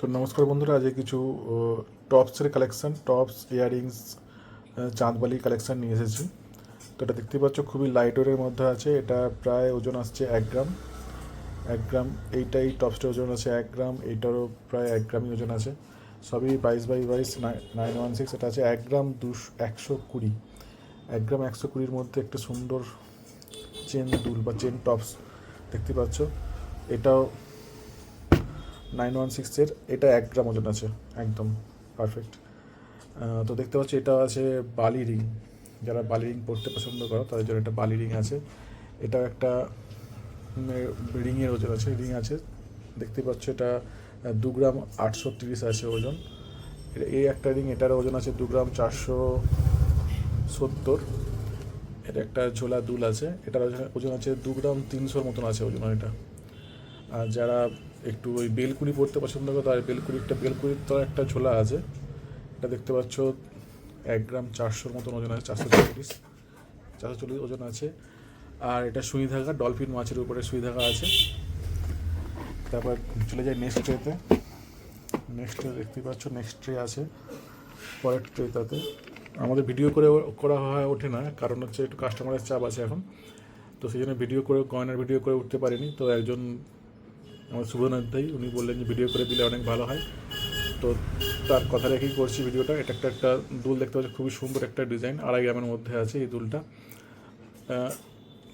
তো নমস্কার বন্ধুরা, আজকে কিছু টপসের collection tops earrings chandbali collection নিয়ে এসেছি। তো এটা দেখতে পাচ্ছ, খুবই লাইট মধ্যে আছে। এটা প্রায় ওজন আসছে এক গ্রাম। এক গ্রাম, এইটাই টপসটার ওজন আছে এক গ্রাম, এইটারও প্রায় এক গ্রামই ওজন আছে। সবই বাইশ বাই বাইশ নাইন ওয়ান সিক্স এটা আছে এক গ্রাম দুশো, একশো কুড়ি। এক গ্রাম একশো কুড়ির মধ্যে একটা সুন্দর চেন দুল বা চেন টপস দেখতে পাচ্ছ। এটাও নাইন ওয়ান সিক্সের এটা এক গ্রাম ওজন আছে, একদম পারফেক্ট তো দেখতে পাচ্ছি এটা আছে বালি রিং। যারা বালি রিং পড়তে পছন্দ করো, তাদের জন্য একটা বালি রিং আছে। এটাও একটা রিংয়ের ওজন আছে, রিং আছে। দেখতে পাচ্ছ এটা দু গ্রাম আটশো তিরিশ আছে ওজন। এই একটা রিং এটার ওজন আছে দু গ্রাম চারশো সত্তর। এটা একটা ঝোলা দুল আছে, এটার ওজন আছে দু গ্রাম তিনশোর মতন আছে ওজন এটা আর যারা একটু ওই বেলকুড়ি পড়তে পছন্দ করে তার বেলকুড়ি একটা বেলকুড়ির তো একটা ঝোলা আছে। এটা দেখতে পাচ্ছ, এক গ্রাম চারশোর মতন ওজন আছে, চারশো চল্লিশ চারশো চল্লিশ ওজন আছে। আর এটা সুই ধাগা ডলফিন মাছের উপরে সুই ধাগা আছে। তারপর চলে যায় নেক্সট ট্রেতে নেক্সট ট্রে দেখতে পাচ্ছ নেক্সট ট্রে আছে, পরের ট্রে তাতে। আমাদের ভিডিও করে করা হয়, ওঠে না, কারণ হচ্ছে একটু কাস্টমারের চাপ আছে এখন। তো সেই জন্য ভিডিও করে, গয়নার ভিডিও করে উঠতে পারিনি। তো একজন আমার শুভনাথ ভাই উনি বললেন যে ভিডিও করে দিলে অনেক ভালো হয়। তো তার কথা রেখেই করছি ভিডিওটা এটা একটা একটা দুল দেখতে পাচ্ছি, খুবই সুন্দর একটা ডিজাইন আড়াই গ্রামের মধ্যে আছে এই দুলটা।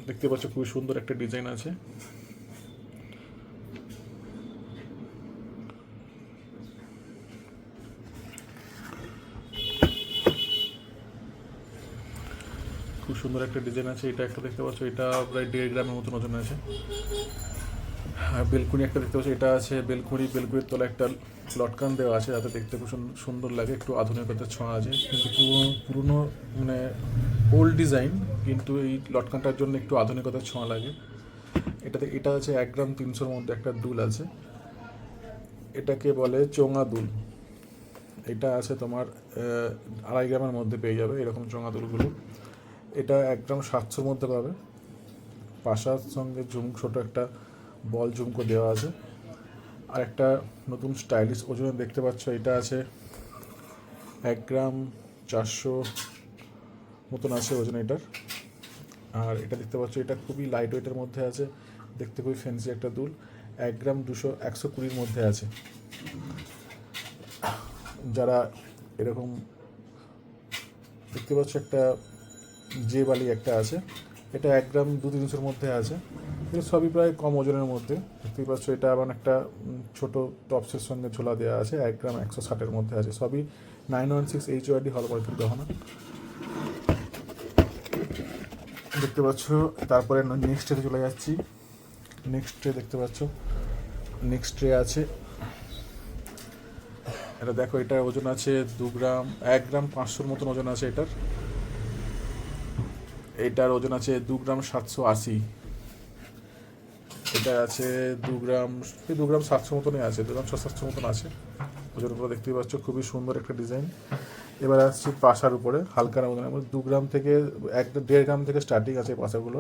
দেখতে পাচ্ছ খুবই সুন্দর একটা ডিজাইন আছে। খুব সুন্দর একটা ডিজাইন আছে। এটা একটা দেখতে পাচ্ছ, এটা প্রায় দেড় গ্রামের মতন ওজন আছে। বেলকুনি একটা দেখতে পাচ্ছি। এটা আছে বেলকুনি, বেলকুনির তলা একটা লটকান দেওয়া আছে যাতে দেখতে খুব সুন্দর লাগে, একটু আধুনিকতার ছোঁয়া আছে। কিন্তু পুরো পুরনো মানে ওল্ড ডিজাইন কিন্তু এই লটকানটার জন্য একটু আধুনিকতার ছোঁয়া লাগে। এটাতে এটা আছে এক গ্রাম তিনশোর মধ্যে একটা দুল আছে। এটাকে বলে চোঙা দুল। এটা আছে তোমার আড়াই গ্রামের মধ্যে পেয়ে যাবে এরকম চোঙা দুলগুলো। এটা এক গ্রাম সাতশোর মধ্যে পাবে। পাশার সঙ্গে ঝুম ছোটো একটা বল ঝুমকো দেওয়া আছে। আর একটা নতুন স্টাইলিশ ওজনে দেখতে পাচ্ছ, এটা আছে এক গ্রাম চারশো মতন আছে ওজন এটার। আর এটা দেখতে পাচ্ছ, এটা খুবই লাইট ওয়েটের মধ্যে আছে, দেখতে খুবই ফ্যান্সি একটা দুল। এক গ্রাম দুশো একশো কুড়ির মধ্যে আছে। যারা এরকম দেখতে পাচ্ছ, একটা যে বালি একটা আছে, এটা এক গ্রাম দু তিনশোর মধ্যে আছে। এগুলো সবই প্রায় কম ওজনের মধ্যে। দেখতেই পাচ্ছ এটা এমন একটা ছোট টপসের সঙ্গে ঝোলা দেওয়া আছে, এক গ্রাম একশো ষাটের মধ্যে আছে। সবই nine one six H Y D হলমার্কের গহনা। দেখতে পাচ্ছ, তারপরে নেক্সট ট্রে চলে যাচ্ছি। নেক্সট ট্রে দেখতে পাচ্ছ নেক্সট ট্রে আছে, এটা দেখো, এটার ওজন আছে দু গ্রাম, এক গ্রাম পাঁচশোর মতন ওজন আছে এটার। এটার ওজন আছে দু গ্রাম সাতশো আশি। এটা আছে দু গ্রাম, এই দু গ্রাম সাতশো মতনই আছে, দু গ্রাম ছশো সাতশো মতন আছে। ওজন উপরে দেখতেই পাচ্ছ, খুবই সুন্দর একটা ডিজাইন এবার আসছি পাশার উপরে হালকার ওজনের দু গ্রাম থেকে, এক দেড় গ্রাম থেকে স্টার্টিং আছে পাশাগুলো।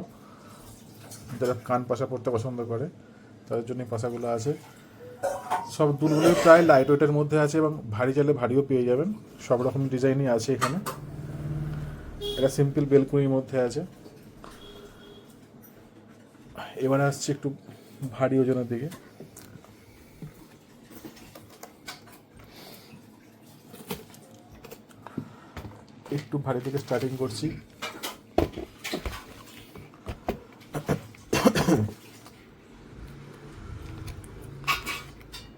যারা কান পাশা পড়তে পছন্দ করে, তাদের জন্য পাশাগুলো আছে। সব দুলগুলো প্রায় লাইট ওয়েটের মধ্যে আছে এবং ভারী চাইলে ভারীও পেয়ে যাবেন। সব রকম ডিজাইনই আছে এখানে। এটা সিম্পল বেলকুনির মধ্যে আছে। এবারে আসছে একটু ভারী ওজনের দিকে। একটু ভারী থেকে স্টার্টিং করছি।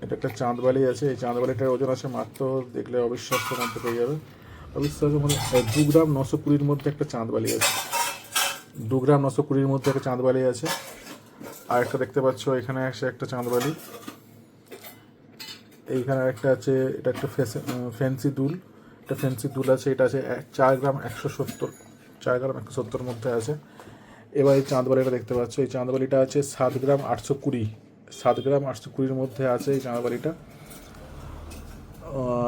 এটা একটা চাঁদবালি আছে, এই চাঁদবালিটার ওজন আছে মাত্র দেখলে অবিশ্বাস্য মধ্যে পেয়ে যাবে। অবিশ্বাস্য মানে দু গ্রাম নশো কুড়ির মধ্যে একটা চাঁদবালি আছে। দু গ্রাম নশো কুড়ির মধ্যে একটা চাঁদবালি আছে। আর একটা দেখতে পাচ্ছ, এখানে আছে একটা চাঁদবালি। এইখানে একটা আছে, এটা একটা ফ্যান্সি দুল। একটা ফ্যান্সি দুল আছে, এটা আছে চার গ্রাম একশো সত্তর, চার গ্রাম একশো সত্তর মধ্যে আছে। এবার এই চাঁদবালিটা দেখতে পাচ্ছ, এই চাঁদবালিটা আছে সাত গ্রাম আটশো কুড়ি। সাত গ্রাম আটশো কুড়ির মধ্যে আছে এই চাঁদবালিটা।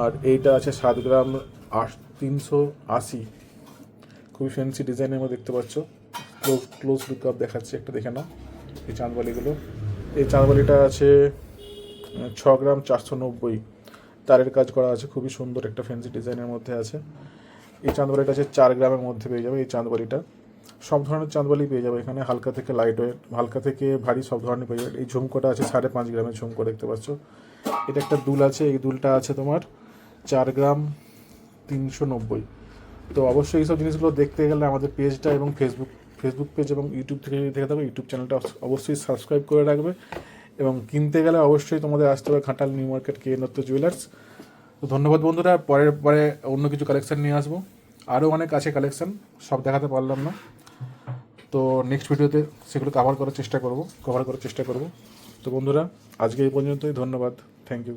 আর এইটা আছে সাত গ্রাম আট, তিনশো আশি। খুবই ফ্যান্সি ডিজাইনের মধ্যে দেখতে পাচ্ছ। ক্লোজ ক্লোজ লুক আপ দেখাচ্ছে, একটা দেখে নাও। এই চাঁদবালিগুলো। এই চাঁদবালিটা আছে ছ গ্রাম চারশো নব্বই। তারের কাজ করা আছে, খুবই সুন্দর একটা ফ্যান্সি ডিজাইনের মধ্যে আছে। এই চাঁদবালিটা আছে চার গ্রামের মধ্যে পেয়ে যাবে এই চাঁদবালিটা। সব ধরনের চাঁদবালি পেয়ে যাবে এখানে, হালকা থেকে লাইট ওয়েট হালকা থেকে ভারী সব ধরনের পেয়ে যাবে। এই ঝুমকোটা আছে সাড়ে পাঁচ গ্রামের ঝুমকো দেখতে পাচ্ছ। এটা একটা দুল আছে, এই দুলটা আছে তোমার চার গ্রাম তিনশো নব্বই। তো অবশ্যই এইসব জিনিসগুলো দেখতে গেলে আমাদের পেজটা এবং ফেসবুক ফেসবুক পেজ এবং ইউটিউব থেকে যদি দেখে থাকো ইউটিউব চ্যানেলটা অবশ্যই সাবস্ক্রাইব করে রাখবে। এবং কিনতে গেলে অবশ্যই তোমাদের আসতে হবে Ghatal new market K Dutta jewellers তো ধন্যবাদ বন্ধুরা, পরের, পরে অন্য কিছু কালেকশন নিয়ে আসব। আরও অনেক আছে কালেকশন সব দেখাতে পারলাম না। তো নেক্সট ভিডিওতে সেগুলো কভার করার চেষ্টা করব কভার করার চেষ্টা করব। তো বন্ধুরা, আজকে এই পর্যন্তই, ধন্যবাদ থ্যাংক ইউ